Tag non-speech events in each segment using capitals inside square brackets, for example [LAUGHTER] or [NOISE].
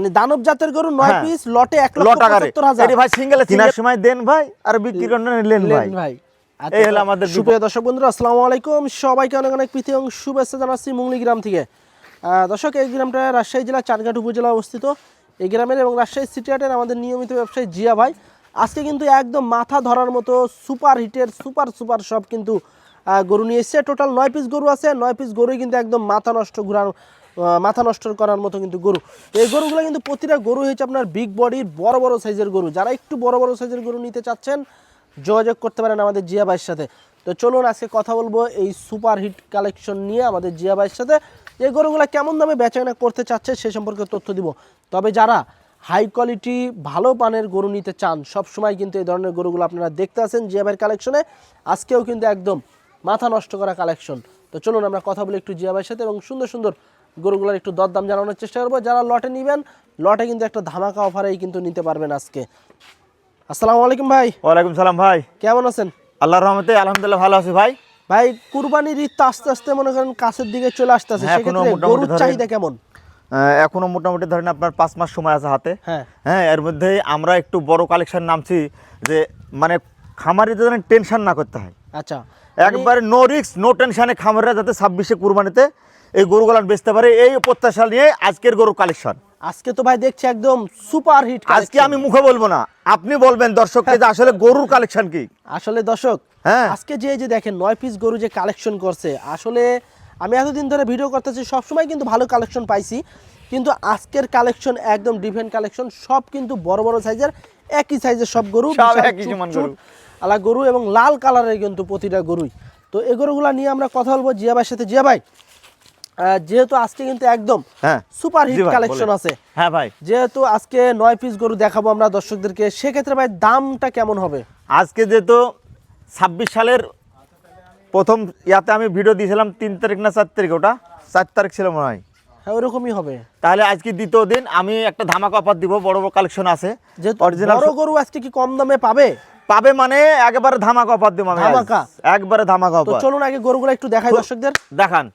মানে দানব জাতের গরু নয় হ্যাঁ। পিস লটে লক্ষ ভাই সিঙ্গেলে কেনার সময় দেন ভাই আর বিক্রি করেন ভাই লেন ভাই। আচ্ছা, এই হলো আমাদের সুপ্রিয় দর্শক বন্ধুরা আসসালামু আলাইকুম। সবাইকে অনেক অনেক প্রীতি এবং শুভেচ্ছা জানাচ্ছি মুংলি গ্রাম থেকে। দর্শক এই গ্রামটা রাজশাহী জেলা চারঘাট উপজেলা অবস্থিত। এই গ্রামের এবং রাজশাহী সিটি হাটের আমাদের নিয়মিত ব্যবসায়ী জিয়া ভাই। আজকে কিন্তু একদম মাথা ধরার মতো সুপার হিটের সুপার সুপার সব কিন্তু গরু নিয়ে এসছে। টোটাল নয় পিস গরু আছে নয় পিস গরুই কিন্তু একদম মাথা নষ্ট আহ, মাথা নষ্ট করার মতো কিন্তু গরু। এই গরুগুলো কিন্তু প্রতিটা গরু হয়েছে আপনার বিগ বডির বড় বড় সাইজের গরু। যারা একটু বড় বড় সাইজের গরু নিতে চাচ্ছেন, যোগাযোগ করতে পারেন আমাদের জিয়া ভাইয়ের সাথে। তো চলুন আজকে কথা বলব এই সুপার হিট কালেকশন নিয়ে আমাদের জিয়া ভাইয়ের সাথে। এই গরুগুলো কেমন দামে বেচাকেনা করতে চাচ্ছে সে সম্পর্কে তথ্য দিব। তবে যারা হাই কোয়ালিটি ভালো পানের গরু নিতে চান সব সময় কিন্তু এই ধরনের গরুগুলো আপনারা দেখতে আছেন জিয়া ভাইয়ের কালেকশনে আজকেও কিন্তু একদম মাথা নষ্ট করা কালেকশন তো চলুন আমরা কথা বলি একটু জিয়া ভাইয়ের সাথে এবং সুন্দর সুন্দর গরুগুলোর একটু দরদাম জানানোর চেষ্টা করব। যারা লটে নেবেন লটে কিন্তু একটা ধামাকা অফারেই কিন্তু নিতে পারবেন আজকে। আসসালামু আলাইকুম ভাই। ওয়ালাইকুম সালাম ভাই। কেমন আছেন? আল্লাহর রহমতে আলহামদুলিল্লাহ ভালো আছি ভাই। ভাই কুরবানির ঈদ তো আস্তে আস্তে মনে করেন কাছের দিকে চলে আসতেছে হ্যাঁ, সেক্ষেত্রে গরুর চাহিদা কেমন? এখনও মোটামুটি ধরেন আপনার পাঁচ মাস সময় আছে হাতে। হ্যাঁ। হ্যাঁ এর মধ্যে আমরা একটু বড় কালেকশন নামছি যে মানে খামারিদের যেন টেনশন না করতে হয়। আচ্ছা। একবারে নো রিস্ক নো টেনশনে খামারিরা যাতে ছাব্বিশে কুরবানিতে এই গরুগুলো বেচতে পারে। এই প্রত্যাশা নিয়ে আজকের গরু কালেকশন আজকে তো ভাই দেখছি একদম সুপার হিট আজকে আমি মুখে বলব না। আপনি বলবেন দর্শককে যে আসলে গরুর কালেকশন কি? আসলে দর্শক হ্যাঁ। আজকে যে যে দেখেন নয় পিস গরু যে কালেকশন করছে আসলে আমি এতদিন ধরে ভিডিও করতেছি সবসময় কিন্তু ভালো কালেকশন পাইছি। কিন্তু আজকের কালেকশন একদম ডিফারেন্ট কালেকশন সব কিন্তু বড় বড় সাইজের একই সাইজের সব গরু আলা গরু এবং লাল কালারের কিন্তু প্রতিটা গরুই। তো এই গরুগুলা নিয়ে আমরা কথা বলব জিয়া ভাইয়ের সাথে। জিয়া ভাই যেহেতু আজকে কিন্তু একদম সুপার হিট কালেকশন আছে। হ্যাঁ ভাই। যেহেতু আজকে নয় পিস গরু দেখাবো আমরা দর্শকদেরকে সেক্ষেত্রে ভাই দামটা কেমন হবে? আজকে যেহেতু ছাব্বিশ সালের প্রথম ইয়াতে আমি ভিডিও দিয়েছিলাম তিন তারিখ না চার তারিখ ওটা? চার তারিখ ছিল মনে হয়। হ্যাঁ ওরকমই হবে। তাহলে আজকে দ্বিতীয় দিন আমি একটা ধামাকা অফার দিব বড় বড় কালেকশন আছে। যেহেতু অরিজিনাল বড় গরু আজকে কি কম দামে পাবে? পাবে মানে একেবারে ধামাকা অফার দিব আমি। ধামাকা? একবারে ধামাকা অফার চলুন আগে গরুগুলো একটু দেখাই দর্শকদের। দেখান।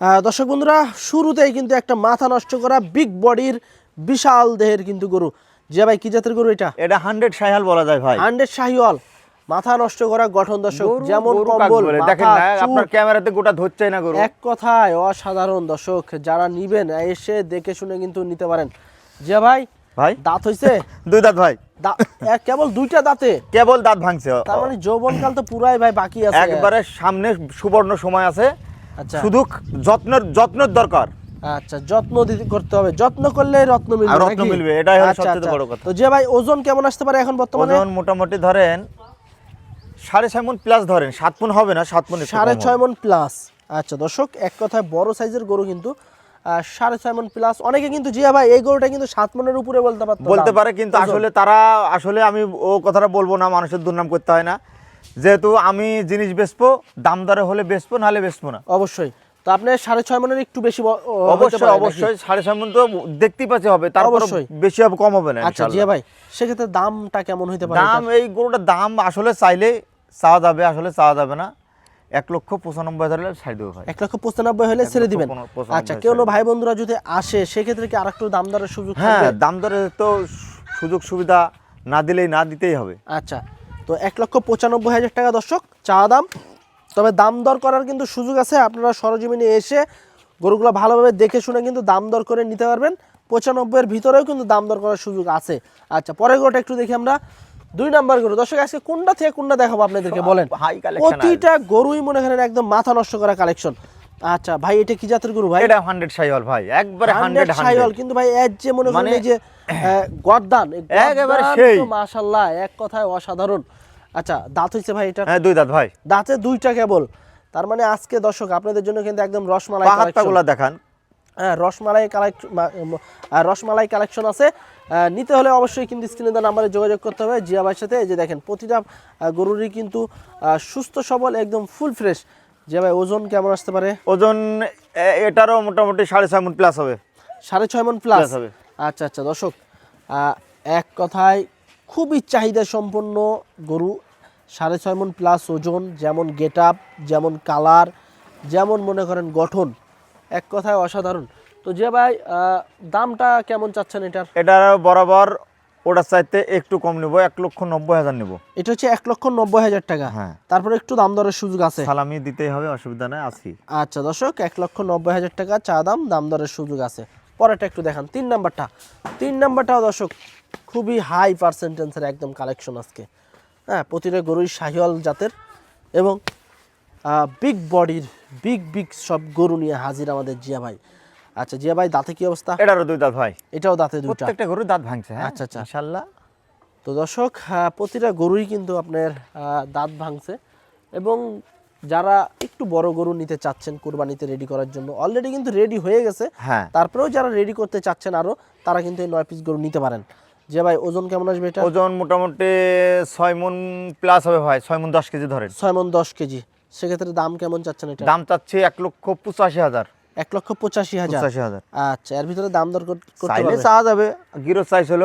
দর্শক বন্ধুরা শুরুতেই কিন্তু একটা মাথা নষ্ট করা বিগ বডির বিশাল দেহের কিন্তু গরু। যে ভাই কি জাতের গরু এটা? এটা হান্ড্রেড সাইহাল বলা যায় ভাই। হান্ড্রেড শাহিওয়াল। মাথা নষ্ট করা গঠন দর্শক যেমন কম্বল দেখেন না আপনার ক্যামেরাতে গোটা ধরছে না গরু। এক কথায় অসাধারণ দর্শক যারা নিবেন এসে দেখে শুনে কিন্তু নিতে পারেন। যে ভাই ভাই? দাঁত হইছে? [LAUGHS] দুই দাঁত ভাই। কেবল দুইটা দাঁতে? কেবল দাঁত ভাঙছে। তার মানে যৌবনকাল তো পুরাই ভাই বাকি আছে। একবারে সামনে সুবর্ণ সময় আছে। শুধু যত্নের যত্নের দরকার। আচ্ছা যত্ন করতে হবে। যত্ন করলে রত্ন মিলবে রত্ন মিলবে, এটাই হলো আচ্ছা, সবচেয়ে আচ্ছা। বড় কথা। তো যে ভাই ওজন কেমন আসতে পারে এখন বর্তমানে? ওজন মোটামুটি ধরেন সাড়ে ছয় মন প্লাস ধরেন। সাত মন হবে না? সাত মন সাড়ে ছয়। মন প্লাস আচ্ছা দর্শক এক কথায় বড় সাইজের গরু কিন্তু সাড়ে ছয় মন প্লাস অনেকে কিন্তু জিয়া ভাই এই গরুটা কিন্তু সাত মনের উপরে বলতে পারতো বলতে পারে কিন্তু আসলে তারা আসলে আমি ও কথাটা বলব না মানুষের দুর্নাম করতে হয় না। যেহেতু আমি জিনিস বেচবো দাম দরে হলে বেচবো নাহলে বেচবো না। অবশ্যই। তো আপনি সাড়ে ছয় মনের একটু বেশি অবশ্যই অবশ্যই সাড়ে ছয় মন তো দেখতেই পাচ্ছে হবে তারপর অবশ্যই। বেশি হবে কম হবে না আচ্ছা জিয়া ভাই সেক্ষেত্রে দামটা কেমন হইতে পারে? দাম এই গরুটার দাম আসলে চাইলে চাওয়া যাবে আসলে চাওয়া যাবে না। এক লক্ষ পঁচানব্বই হাজার হলে ছাড় দেবো ভাই। এক লক্ষ পঁচানব্বই হলে ছেড়ে দিবেন। আচ্ছা কেউ ভাই বন্ধুরা যদি আসে সেক্ষেত্রে কি আরেকটু দাম দরের সুযোগ হ্যাঁ দাম দরে তো সুযোগ সুবিধা না দিলেই না দিতেই হবে। আচ্ছা তো এক লক্ষ পঁচানব্বই হাজার টাকা দর্শক চা দাম। তবে দাম দর করার কিন্তু সুযোগ আছে আপনারা সরজমিনে এসে গরুগুলো ভালোভাবে দেখে শুনে কিন্তু দাম দর করে নিতে পারবেন। পঁচানব্বইয়ের ভিতরেও কিন্তু দাম দর করার সুযোগ আছে। আচ্ছা পরের গরুটা একটু দেখি আমরা। দুই নাম্বার গরু। দর্শক আজকে কোনটা থেকে কোনটা দেখাবো আপনাদেরকে বলেন? প্রতিটা গরুই মনে করেন একদম মাথা নষ্ট করা কালেকশন আচ্ছা ভাই এটা কি জাতের গরু ভাই? এটা হান্ড্রেড সাইওয়াল ভাই একবারে হান্ড্রেড হান্ড্রেড সাইওয়াল কিন্তু ভাই এর যে মনে করেন মানে- যে গর্দান একেবারে সেই। মাশাআল্লাহ এক কথায় অসাধারণ। আচ্ছা দাঁত হইছে ভাই এটা? হ্যাঁ দুই দাঁত ভাই। দাঁতে দুইটা কেবল। তার মানে আজকে দর্শক আপনাদের জন্য কিন্তু একদম রসমালাই কালেকশন দেখান। হ্যাঁ রসমালাই কালেকশন রসমালাই কালেকশন আছে। নিতে হলে অবশ্যই কিন্তু স্ক্রিনে দেওয়া নাম্বারে যোগাযোগ করতে হবে। জিয়া ভাইয়ের সাথে এই যে দেখেন প্রতিটা গরুরই কিন্তু সুস্থ সবল একদম ফুল ফ্রেশ জিয়া ভাই ওজন কেমন আসতে পারে? ওজন এটারও মোটামুটি সাড়ে ছয় মন প্লাস হবে। সাড়ে ছয় মন প্লাস হবে। আচ্ছা আচ্ছা দর্শক এক কথায় খুবই চাহিদা সম্পন্ন গরু সাড়ে ছয় মন প্লাস ওজন যেমন গেট আপ যেমন কালার যেমন মনে করেন গঠন এক কথায় অসাধারণ। তো যে ভাই দামটা কেমন চাচ্ছেন এটার? এটার বরাবর ওটার চাইতে একটু কম নিব এক লক্ষ নব্বই হাজার নিব। এটা হচ্ছে এক লক্ষ নব্বই হাজার টাকা। হ্যাঁ। তারপরে একটু দাম দরের সুযোগ আছে। সালামি দিতেই হবে অসুবিধা নাই আছি। আচ্ছা দর্শক এক লক্ষ নব্বই হাজার টাকা চা দাম দাম দরের সুযোগ আছে। পরেরটা একটু দেখান তিন নাম্বারটা। তিন নাম্বারটাও দর্শক খুবই হাই পার্সেন্টেন্সের একদম কালেকশন আজকে। হ্যাঁ প্রতিটা গরুই শাহিওয়াল জাতের এবং বিগ বডির বিগ বিগ সব গরু নিয়ে হাজির আমাদের জিয়া ভাই। আচ্ছা জিয়া ভাই দাঁতে কি অবস্থা? এটারও দুই দাঁত ভাই। এটাও দাঁতে দুইটা। প্রত্যেকটা গরু দাঁত ভাঙছে হ্যাঁ? আচ্ছা, আচ্ছা। ইনশাল্লাহ। তো দর্শক প্রতিটা গরুই কিন্তু আপনার দাঁত ভাঙছে এবং যারা একটু বড় গরু নিতে চাচ্ছেন কোরবানিতে রেডি করার জন্য অলরেডি কিন্তু রেডি হয়ে গেছে। হ্যাঁ। তারপরেও যারা রেডি করতে চাচ্ছেন আরও তারা কিন্তু এই নয় পিস গরু নিতে পারেন। যে ভাই ওজন কেমন আসবে এটা? ওজন মোটামুটি ছয় মন প্লাস হবে ভাই ছয় মন দশ কেজি ধরেন। ছয় মন দশ কেজি। সেক্ষেত্রে দাম কেমন চাচ্ছেন এটা? দাম চাচ্ছে এক লক্ষ পঁচাশি হাজার। এক লক্ষ পঁচাশি হাজার? পঁচাশি হাজার। আচ্ছা এর ভিতরে দাম দর করতে চাইলে চাওয়া যাবে গিরো চাইছিল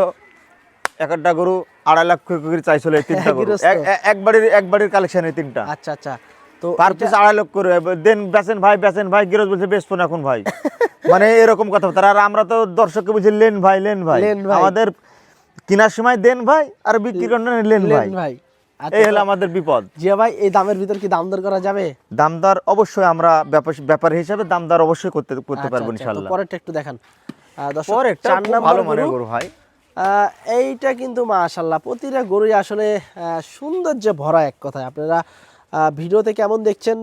এক একটা গরু আড়াই লাখ করে চাইছিল এই তিনটা [LAUGHS] গরু। এক- বাড়ির এক বাড়ির কালেকশন এই তিনটা। আচ্ছা আচ্ছা। তো পার পিস আড়াই লক্ষ করে। দেন বেচেন ভাই বেচেন ভাই গিরোজ বলছে বেচবো না এখন ভাই। [LAUGHS] মানে এরকম কথা। তারা আর আমরা তো দর্শককে বলছি লেন ভাই। লেন ভাই। আমাদের কেনার সময় দেন ভাই আর বিক্রি করেন লেন ভাই। ভাই এই হলো আমাদের বিপদ। জিয়া ভাই এই দামের ভিতর কি দাম দর করা যাবে? দামদার অবশ্যই আমরা ব্যাপার- ব্যাপারী হিসাবে দামদার অবশ্যই করতে করতে আচ্ছা, পারব আচ্ছা, তো ইনশাল্লাহ পরেরটা একটু দেখান। আহ, দর্শক, পর একটা চার খুব ভালো গরু। গরু ভাই। এইটা কিন্তু মাশাল্লাহ প্রতিটা গরুই আসলে আহ, সৌন্দর্যে ভরা এক কথায়। আপনারা ভিডিওতে কেমন দেখছেন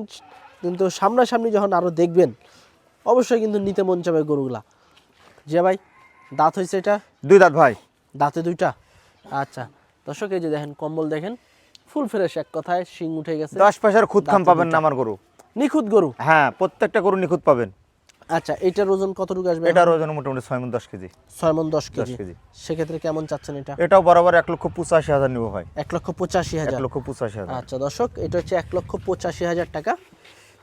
কিন্তু সামনাসামনি যখন আরও দেখবেন অবশ্যই কিন্তু নিতে মন চাবে গরুগুলা। যে ভাই দাঁত হয়েছে এটা? দুই দাঁত ভাই। দাঁতে দুইটা? আচ্ছা। দর্শক এই যে দেখেন কম্বল দেখেন ফুল ফ্রেশ এক কথায় শিং উঠে গেছে। দশ পয়সার খুদ খাম পাবেন না আমার গরু। নিখুঁত গরু? হ্যাঁ প্রত্যেকটা গরু নিখুঁত পাবেন। আচ্ছা এটার ওজন কতটুকু আসবে? এটার ওজন মোটামুটি ছয় মন দশ কেজি। ছয় মন দশ কেজি। কেজি। সেক্ষেত্রে কেমন চাচ্ছেন এটা? এটাও বরাবর এক লক্ষ পঁচাশি হাজার নিবো ভাই। এক লক্ষ পঁচাশি হাজার। এক লক্ষ পঁচাশি হাজার। আচ্ছা দর্শক এটা হচ্ছে এক লক্ষ পঁচাশি হাজার টাকা।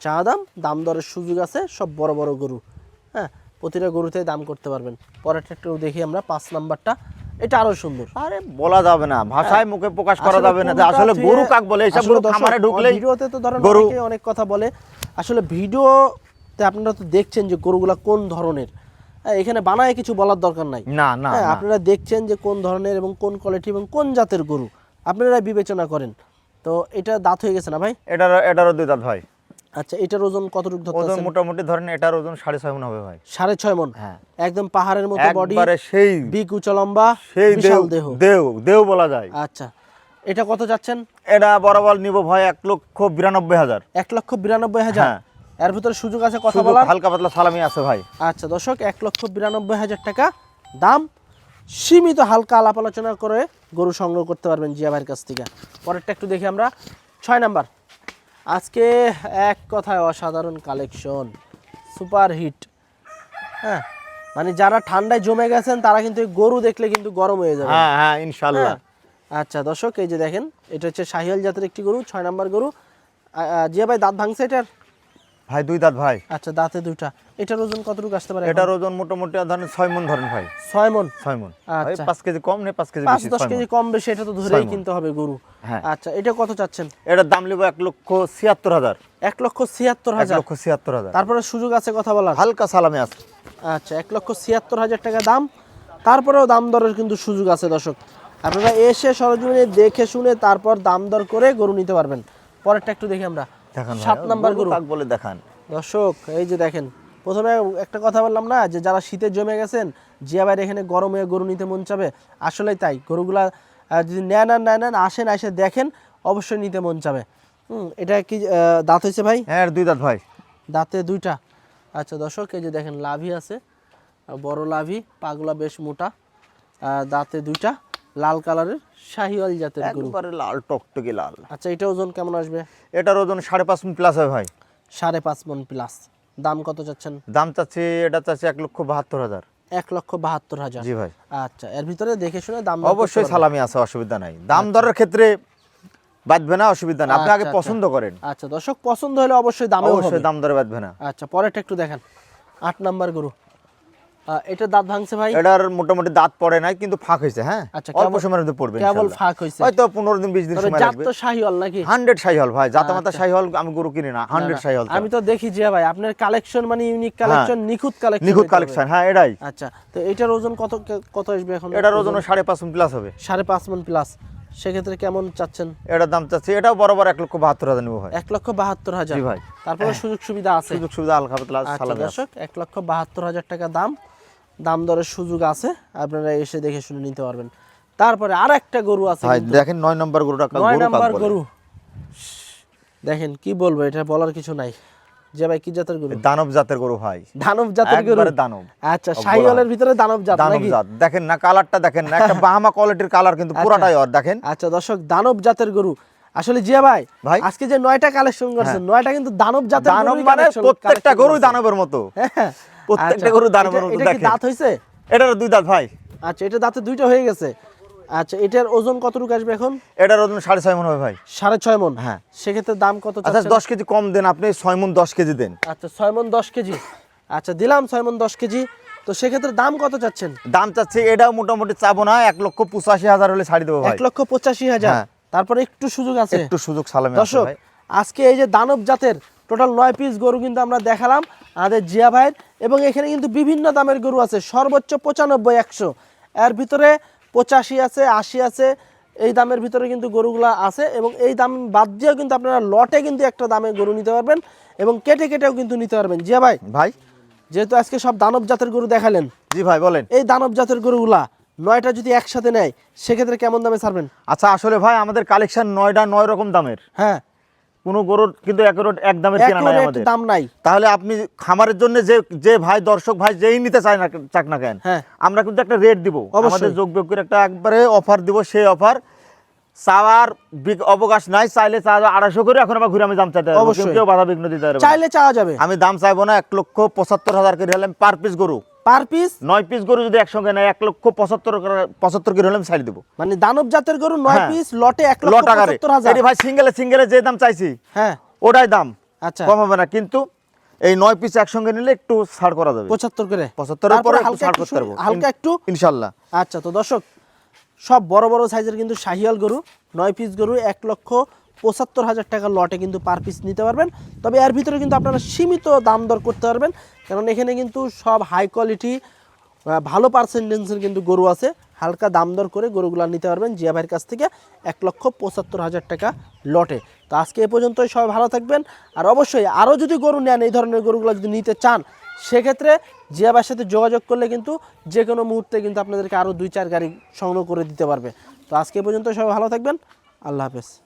চা দাম দাম দরের সুযোগ আছে সব বড় বড় গরু। হ্যাঁ প্রতিটা গরুতে দাম করতে পারবেন। পরেরটা একটু দেখি আমরা পাঁচ নাম্বারটা। এটা আরও সুন্দর। আরে বলা যাবে না ভাষায় মুখে প্রকাশ করা যাবে না যে আসলে গরু কাক বলে এইসব গরু খামারে ঢুকলেই ভিডিওতে তো ধরেন অনেকে অনেক কথা বলে আসলে ভিডিওতে আপনারা তো দেখছেন যে গরুগুলা কোন ধরনের। হ্যাঁ, এখানে বানায় কিছু বলার দরকার নাই। না না হ্যাঁ, না। আপনারা দেখছেন যে কোন ধরনের এবং কোন কোয়ালিটি এবং কোন জাতের গরু। আপনারা বিবেচনা করেন। তো এটা দাঁত হয়ে গেছে না ভাই? এটার এটারও দুই দাঁত ভাই আচ্ছা এটার ওজন কতটুকু ওজন ধরতেছেন মোটামুটি ধরেন এটার ওজন সাড়ে ছয় মন হবে ভাই। সাড়ে ছয় মন হ্যাঁ। একদম পাহাড়ের মতো বডি একবারে সেই বিগ উঁচা লম্বা সেই বিশাল দেহ। দেহ। দেও বলা যায়। আচ্ছা এটা কত যাচ্ছেন? এটা বরাবর নিব ভাই এক লক্ষ বিরানব্বই হাজার। এক লক্ষ বিরানব্বই হাজার? হ্যাঁ। এর ভিতরে সুযোগ আছে কথা বলার? হালকা পাতলা সালামি আছে ভাই। আচ্ছা দর্শক এক লক্ষ বিরানব্বই হাজার টাকা দাম। সীমিত হালকা আলাপ আলোচনা করে গরু সংগ্রহ করতে পারবেন জিয়া ভাইয়ের কাছ থেকে। পরেরটা একটু দেখি আমরা। ছয় নাম্বার আজকে এক কথায় অসাধারণ কালেকশন সুপার হিট হ্যাঁ মানে যারা ঠান্ডায় জমে গেছেন তারা কিন্তু গরু দেখলে কিন্তু গরম হয়ে যাবে। হ্যাঁ হ্যাঁ ইনশাল্লাহ হ্যাঁ। আচ্ছা দর্শক এই যে দেখেন এটা হচ্ছে শাহিয়াল জাতের একটি গরু ছয় নাম্বার গরু। জিয়া ভাই দাঁত ভাঙছে এটার? ভাই দুই দাঁত ভাই। আচ্ছা দাঁতে দুইটা। এটার ওজন কতটুকু আসতে পারে এটার ওজন মোটামুটি ধরেন ছয় মন ধরেন ভাই। ছয় মন? ছয় মন। আচ্ছা। পাঁচ কেজি কম নেই পাঁচ কেজি পাঁচ বেশি দশ কেজি কম বেশি এটা তো ধরেই কিনতে হবে গরু। হ্যাঁ। আচ্ছা এটা কত চাচ্ছেন? এটার দাম নেব এক লক্ষ ছিয়াত্তর হাজার। এক লক্ষ ছিয়াত্তর হাজার। লক্ষ ছিয়াত্তর হাজার। তারপরে সুযোগ আছে কথা বলার? হালকা সালামি আছে আচ্ছা এক লক্ষ ছিয়াত্তর হাজার টাকা দাম। তারপরেও দাম দরের কিন্তু সুযোগ আছে দর্শক। আপনারা এসে সরজমিনে দেখে শুনে তারপর দাম দর করে গরু নিতে পারবেন। পরেরটা একটু দেখি আমরা। দেখান সাত নাম্বার গরু। কাক বলে দেখান। দর্শক এই যে দেখেন প্রথমে একটা কথা বললাম না যে যারা শীতে জমে গেছেন জিয়া ভাইয়ের এখানে গরমে গরু নিতে মন চাবে আসলেই তাই। গরুগুলা যদি নেন আর নেন আসেন এসে দেখেন অবশ্যই নিতে মন চাবে। হুম এটা কি দাঁত হয়েছে ভাই? হ্যাঁ দুই দাঁত ভাই। দাঁতে দুইটা। আচ্ছা দর্শক এই যে দেখেন লাভি আছে বড় লাভি পাগলা বেশ মোটা দাঁতে দুইটা। লাল কালারের শাহিওয়াল জাতের গরু। একবারে লাল টকটকে লাল। আচ্ছা এটা ওজন কেমন আসবে? এটার ওজন সাড়ে পাঁচ মণ প্লাস হয় ভাই। সাড়ে পাঁচ মন প্লাস দাম কত চাচ্ছেন? দাম চাচ্ছে এটা চাচ্ছে এক লক্ষ বাহাত্তর হাজার। এক লক্ষ বাহাত্তর হাজার। জি ভাই। আচ্ছা এর ভিতরে দেখে শুনে দাম অবশ্যই। সালামি আছে অসুবিধা নাই। দাম দরের ক্ষেত্রে বাঁধবে না অসুবিধা নাই। আপনি আগে আচ্ছা, পছন্দ করেন। আচ্ছা দর্শক পছন্দ হলে অবশ্যই হবে অবশ্যই দাম দরে বাঁধবে না। আচ্ছা পরেরটা একটু দেখেন। আট নাম্বার গরু। এটা দাঁত ভাঙছে ভাই? এটার মোটামুটি দাঁত পড়ে নাই কিন্তু ফাঁক হয়েছে হ্যাঁ? আচ্ছা, অল্প সময়ের মধ্যে পড়বে কেবল ফাঁক হয়েছে। হয়তো পনেরো দিন বিশ দিন সময় জাত লাগবে তো শাহিওয়াল নাকি? হান্ড্রেড শাহিহল ভাই জাতা মাতা আচ্ছা। শাহিহল আমি গরু কিনি না হান্ড্রেড শাহিহল আমি তো দেখি যে ভাই আপনার কালেকশন মানে ইউনিক কালেকশন নিখুঁত কালেকশন নিখুঁত কালেকশন হ্যাঁ এটাই। আচ্ছা তো এটার ওজন কত কত আসবে এখন? এটার ওজন সাড়ে পাঁচ প্লাস হবে। সাড়ে পাঁচ মন প্লাস সেক্ষেত্রে কেমন চাচ্ছেন? এটার দাম চাচ্ছি এটাও বরাবর এক লক্ষ বাহাত্তর হাজার নেব ভাই। এক লক্ষ বাহাত্তর হাজার। ভাই। তারপরে সুযোগ সুবিধা আছে। সুযোগ সুবিধা পাতলা আচ্ছা। দর্শক এক লক্ষ বাহাত্তর হাজার টাকা দাম। দাম দরের সুযোগ আছে আপনারা এসে দেখে শুনে নিতে পারবেন। তারপরে আর একটা গরু আছে দেখেন নয় নম্বর গরুটা নয় গরু নাম্বার। গরু। দেখেন কি বলব এটা বলার কিছু নাই। যে ভাই কি জাতের গরু? দানব জাতের গরু ভাই। দানব জাতের গরু? একবারে দানব। আচ্ছা শাহিওয়ালের ভিতরে দানব জাত দানব জাত। দেখেন না কালারটা দেখেন না একটা বাহামা কোয়ালিটির কালার কিন্তু পুরাটাই ওর দেখেন। আচ্ছা দর্শক দানব জাতের গরু। আসলে জিয়া ভাই ভাই। হ্যাঁ। আজকে যে নয়টা কালেকশন করছেন নয়টা কিন্তু দানব জাতের দানব মানে প্রত্যেকটা করছেন। দানবের মতো। হ্যাঁ। প্রত্যেকটা আচ্ছা, গরু এটা- মতো এটা কি দাঁত হইছে? এটার দুই দাঁত ভাই। আচ্ছা এটা দাঁতে দুইটা হয়ে গেছে। আচ্ছা এটার ওজন কতটুকু আসবে এখন? এটার ওজন সাড়ে ছয় মন হবে ভাই। সাড়ে ছয় মন? হ্যাঁ। সেক্ষেত্রে দাম কত আচ্ছা? দশ কেজি কম দেন আপনি ছয় মন দশ কেজি দেন। আচ্ছা ছয় মন দশ কেজি। আচ্ছা দিলাম ছয় মন দশ কেজি। তো সেক্ষেত্রে দাম কত চাচ্ছেন? দাম চাচ্ছে এটাও মোটামুটি চাবো না এক লক্ষ পঁচাশি হাজার হলে ছাড়ি দেবো ভাই। এক লক্ষ পঁচাশি হাজার। হ্যাঁ। তারপরে একটু সুযোগ আছে। একটু সুযোগ সালামে আছে দর্শক ভাই। আজকে এই যে দানব জাতের টোটাল নয় পিস গরু কিন্তু আমরা দেখালাম আমাদের জিয়া ভাইয়ের। এবং এখানে কিন্তু বিভিন্ন দামের গরু আছে সর্বোচ্চ পঁচানব্বই একশো। এর ভিতরে পঁচাশি আছে আশি আছে এই দামের ভিতরে কিন্তু গরুগুলা আছে। এবং এই দাম বাদ দিয়েও কিন্তু আপনারা লটে কিন্তু একটা দামে গরু নিতে পারবেন এবং কেটে কেটেও কিন্তু নিতে পারবেন। জিয়া ভাই? ভাই? যেহেতু আজকে সব দানব জাতের গরু দেখালেন। জি ভাই বলেন। এই দানব জাতের গরুগুলা নয়টা যদি একসাথে নেয় সেক্ষেত্রে কেমন দামে ছাড়বেন? আচ্ছা আসলে ভাই আমাদের কালেকশন নয়টা নয় রকম দামের। হ্যাঁ। কোনো গরুর কিন্তু এক এক দামের কেনা নাই আমাদের। দাম নাই। তাহলে আপনি খামারের জন্য যে যে ভাই দর্শক ভাই যেই নিতে চায় না চাক না কেন? হ্যাঁ। আমরা কিন্তু একটা রেট দিব। আমাদের যোগ বিয়োগ করে একটা একবারে অফার দিব সেই অফার চাওয়ার অবকাশ নাই চাইলে চা আড়াইশো করে এখন আবার ঘুরে আমি দাম চাইতে অবশ্যই। কেউ বাধা বিঘ্ন দিতে পারবে চাইলে চাওয়া যাবে। আমি দাম চাইব না এক লক্ষ পঁচাত্তর হাজার করে হলে পার পিস গরু। Per piece? নয় পিস গরু যদি একসঙ্গে নেয় এক লক্ষ পঁচাত্তর পঁচাত্তর করে হলে আমি ছাড়ি দেবো। মানে দানব জাতের গরু নয় হ্যাঁ। পিস লটে এক লক্ষ পঁচাত্তর হাজার। ভাই সিঙ্গেলে সিঙ্গেলে যে দাম চাইছি হ্যাঁ। ওটাই দাম। আচ্ছা। কম হবে না কিন্তু এই নয় পিস একসঙ্গে নিলে একটু ছাড় করা যাবে। পঁচাত্তর করে। পঁচাত্তরের পরে হালকা ছাড় করতে পারব। হালকা একটু ইনশাল্লাহ। আচ্ছা তো দর্শক সব বড় বড় সাইজের কিন্তু শাহিয়াল গরু নয় পিস গরু এক লক্ষ পঁচাত্তর হাজার টাকার লটে কিন্তু পার পিস নিতে পারবেন। তবে এর ভিতরে কিন্তু আপনারা সীমিত দাম দর করতে পারবেন, কারণ এখানে কিন্তু সব হাই কোয়ালিটি ভালো পার্সেন্টেন্সের কিন্তু গরু আছে। হালকা দাম দর করে গরুগুলো নিতে পারবেন জিয়া ভাইয়ের কাছ থেকে এক লক্ষ পঁচাত্তর হাজার টাকা লটে। তো আজকে এ পর্যন্তই, সবাই ভালো থাকবেন। আর অবশ্যই আরও যদি গরু নেন, এই ধরনের গরুগুলো যদি নিতে চান, সেক্ষেত্রে জিয়া ভাইয়ের সাথে যোগাযোগ করলে কিন্তু যে কোনো মুহূর্তে কিন্তু আপনাদেরকে আরও দুই চার গাড়ি সংগ্রহ করে দিতে পারবে। তো আজকে পর্যন্ত সবাই ভালো থাকবেন। আল্লাহ হাফেজ।